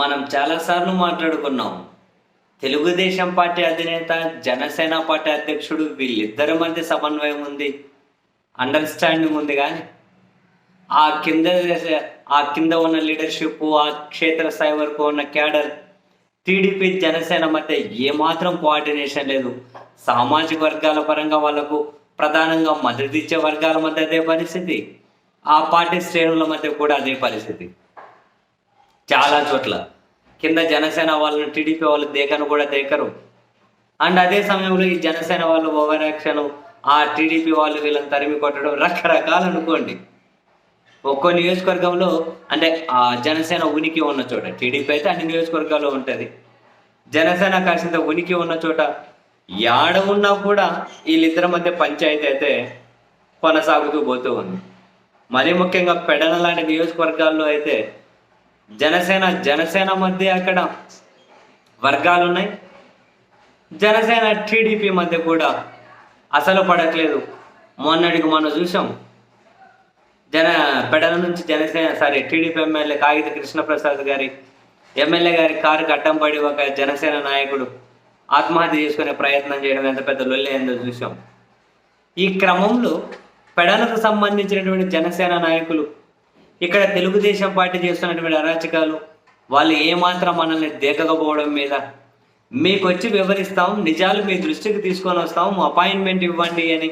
మనం చాలాసార్లు మాట్లాడుకున్నాం. తెలుగుదేశం పార్టీ అధినేత జనసేన పార్టీ అధ్యక్షుడు వీళ్ళిద్దరి మధ్య సమన్వయం ఉంది అండర్స్టాండింగ్ ఉంది కానీ ఆ కింద ఆ కింద ఉన్న లీడర్షిప్ ఆ క్షేత్రస్థాయి వరకు ఉన్న క్యాడర్ టీడీపీ జనసేన మధ్య ఏమాత్రం కోఆర్డినేషన్ లేదు. సామాజిక వర్గాల పరంగా వాళ్ళకు ప్రధానంగా మద్దతు ఇచ్చే వర్గాల మధ్య అదే పరిస్థితి. ఆ పార్టీ శ్రేణుల మధ్య కూడా అదే పరిస్థితి. చాలా చోట్ల. కింద జనసేన వాళ్ళని టీడీపీ వాళ్ళు దేకను కూడా దేకరు. అండ్ అదే సమయంలో ఈ జనసేన వాళ్ళు ఓవర్ యాక్షన్ ఆ టీడీపీ వాళ్ళు వీళ్ళని తరిమి కొట్టడం రకరకాలు అనుకోండి. ఒక్కో నియోజకవర్గంలో అంటే ఆ జనసేన ఉనికి ఉన్న చోట టీడీపీ అయితే అన్ని నియోజకవర్గాల్లో ఉంటుంది. జనసేన కాసింత ఉనికి ఉన్న చోట యాడ ఉన్నా కూడా వీళ్ళిద్దరి మధ్య పంచాయతీ అయితే కొనసాగుతూ పోతూ ఉంది. మరీ ముఖ్యంగా పెడన లాంటి నియోజకవర్గాల్లో అయితే జనసేన జనసేన మధ్య అక్కడ వర్గాలు ఉన్నాయి జనసేన టీడీపీ మధ్య కూడా అసలు పడట్లేదు. మొన్నటికి మనం చూసాం. జన పెడల నుంచి జనసేన సారీ టీడీపీ ఎమ్మెల్యే కాగిత కృష్ణప్రసాద్ గారి ఎమ్మెల్యే గారి కారుకి అడ్డం పడి ఒక జనసేన నాయకుడు ఆత్మహత్య చేసుకునే ప్రయత్నం చేయడం ఎంత పెద్ద లొల్లి చూసాం. ఈ క్రమంలో పెడలకు సంబంధించినటువంటి జనసేన నాయకులు ఇక్కడ తెలుగుదేశం పార్టీ చేస్తున్నటువంటి అరాచకాలు వాళ్ళు ఏమాత్రం మనల్ని దేకకపోవడం మీద మీకు వచ్చి వివరిస్తాం నిజాలు మీ దృష్టికి తీసుకొని వస్తాం అపాయింట్మెంట్ ఇవ్వండి అని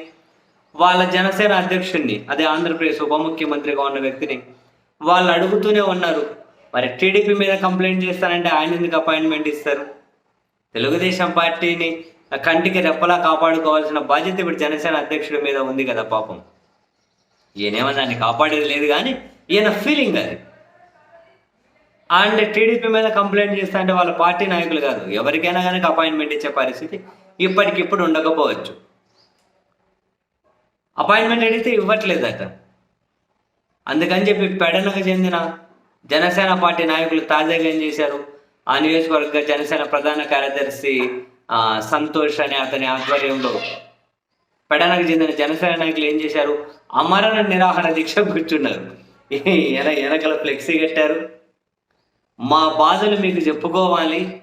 వాళ్ళ జనసేన అధ్యక్షుడిని అదే ఆంధ్రప్రదేశ్ ఉప ముఖ్యమంత్రిగా ఉన్న వ్యక్తిని వాళ్ళు అడుగుతూనే ఉన్నారు. మరి టీడీపీ మీద కంప్లైంట్ చేస్తారంటే ఆయన ఎందుకు అపాయింట్మెంట్ ఇస్తారు? తెలుగుదేశం పార్టీని కంటికి రెప్పలా కాపాడుకోవాల్సిన బాధ్యత ఇప్పుడు జనసేన అధ్యక్షుడి మీద ఉంది కదా పాపం. ఈయనేమన్నా దాన్ని కాపాడేది లేదు కానీ ఈయన ఫీలింగ్ అది. అండ్ టీడీపీ మీద కంప్లైంట్ చేస్తా అంటే వాళ్ళ పార్టీ నాయకులు కాదు. ఎవరికైనా కనుక అపాయింట్మెంట్ ఇచ్చే పరిస్థితి ఇప్పటికిప్పుడు ఉండకపోవచ్చు. అపాయింట్మెంట్ అడిగితే ఇవ్వట్లేదట. అందుకని చెప్పి పెడనకు చెందిన జనసేన పార్టీ నాయకులు తాజాగా ఏం చేశారు? ఆ నియోజకవర్గ జనసేన ప్రధాన కార్యదర్శి సంతోష్ అనే అతని ఆధ్వర్యంలో పెడనకు చెందిన జనసేన నాయకులు ఏం చేశారు? అమరణ నిరాహార దీక్ష కూర్చున్నారు. ఎన వెనకల ఫ్లెక్సీ కట్టారు. మా బాధలు మీకు చెప్పుకోవాలి.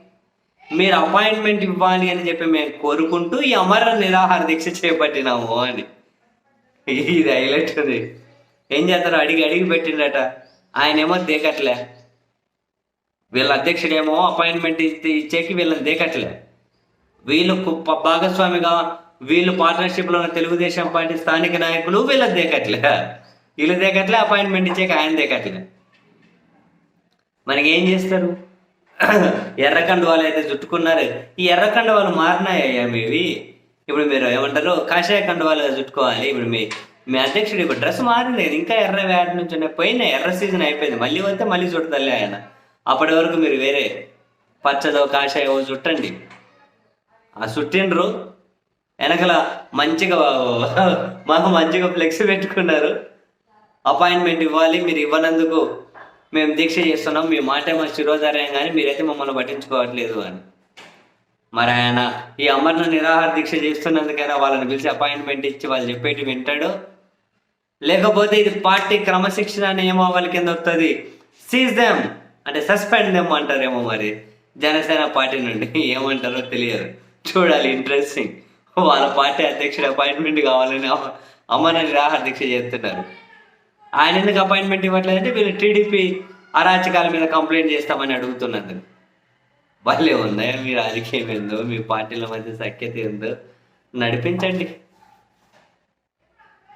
మీరు అపాయింట్మెంట్ ఇవ్వాలి అని చెప్పి మేము కోరుకుంటూ ఈ అమర నిరాహార దీక్ష చేపట్టినాము అని. ఇది హైలైట్ ఉంది. ఏం చేస్తారు? అడిగి అడిగి పెట్టిండట ఆయనేమో దేకట్లే. వీళ్ళ అధ్యక్షుడేమో అపాయింట్మెంట్ ఇస్తే ఇచ్చేకి వీళ్ళని దేకట్లే. వీళ్ళు కు- భాగస్వామిగా వీళ్ళు పార్ట్నర్షిప్లో ఉన్న తెలుగుదేశం పార్టీ స్థానిక నాయకులు వీళ్ళ దేకట్లే. వీళ్ళు దేకట్లే అపాయింట్మెంట్ ఇచ్చాక ఆయన దేకట్లే మనకి ఏం చేస్తారు? ఎర్రకండు వాళ్ళు అయితే చుట్టుకున్నారు. ఈ ఎర్రకండు వాళ్ళు మారినాయ్యా మీవి ఇప్పుడు మీరు ఏమంటారు? కాషాయ కండు వాళ్ళు చుట్టుకోవాలి. ఇప్పుడు మీ మీ అధ్యక్షుడు ఇప్పుడు డ్రెస్ మారలేదు. ఇంకా ఎర్ర వేట నుంచి ఉన్నాయి. పోయిన ఎర్ర సీజన్ అయిపోయింది. మళ్ళీ వస్తే మళ్ళీ చుట్టలే ఆయన. అప్పటి వరకు మీరు వేరే పచ్చదో కాషాయో చుట్టండి. ఆ చుట్టిండ్రు వెనకల మంచిగా మాకు మంచిగా ఫ్లెక్స్ పెట్టుకున్నారు. అపాయింట్మెంట్ ఇవ్వాలి మీరు ఇవ్వనందుకు మేము దీక్ష చేస్తున్నాం. మీ మాట మా శిరోధార్యం కానీ మీరైతే మమ్మల్ని పట్టించుకోవట్లేదు అని. మరి ఆయన ఈ అమరణ నిరాహార దీక్ష చేస్తున్నందుకైనా వాళ్ళని పిలిచి అపాయింట్మెంట్ ఇచ్చి వాళ్ళు చెప్పేటి వింటాడు. లేకపోతే ఇది పార్టీ క్రమశిక్షణ నియమావళి కింద వస్తుంది సీజ్ దెమ్ అంటే సస్పెండ్ దెమ్ అంటారేమో మరి. జనసేన పార్టీ నుండి ఏమంటారో తెలియదు. చూడాలి ఇంట్రెస్టింగ్ వాళ్ళ పార్టీ అధ్యక్షుడు అపాయింట్మెంట్ కావాలని అమ- అమరణ నిరాహార దీక్ష చేస్తున్నారు. ఆయన ఎందుకు అపాయింట్మెంట్ ఇవ్వట్లేదంటే వీళ్ళు టీడీపీ అరాచకాల మీద కంప్లైంట్ చేస్తామని అడుగుతున్నారు భలే ఉందా మీ రాజకీయం ఏందో మీ పార్టీల మధ్య సఖ్యత ఏందో. నడిపించండి.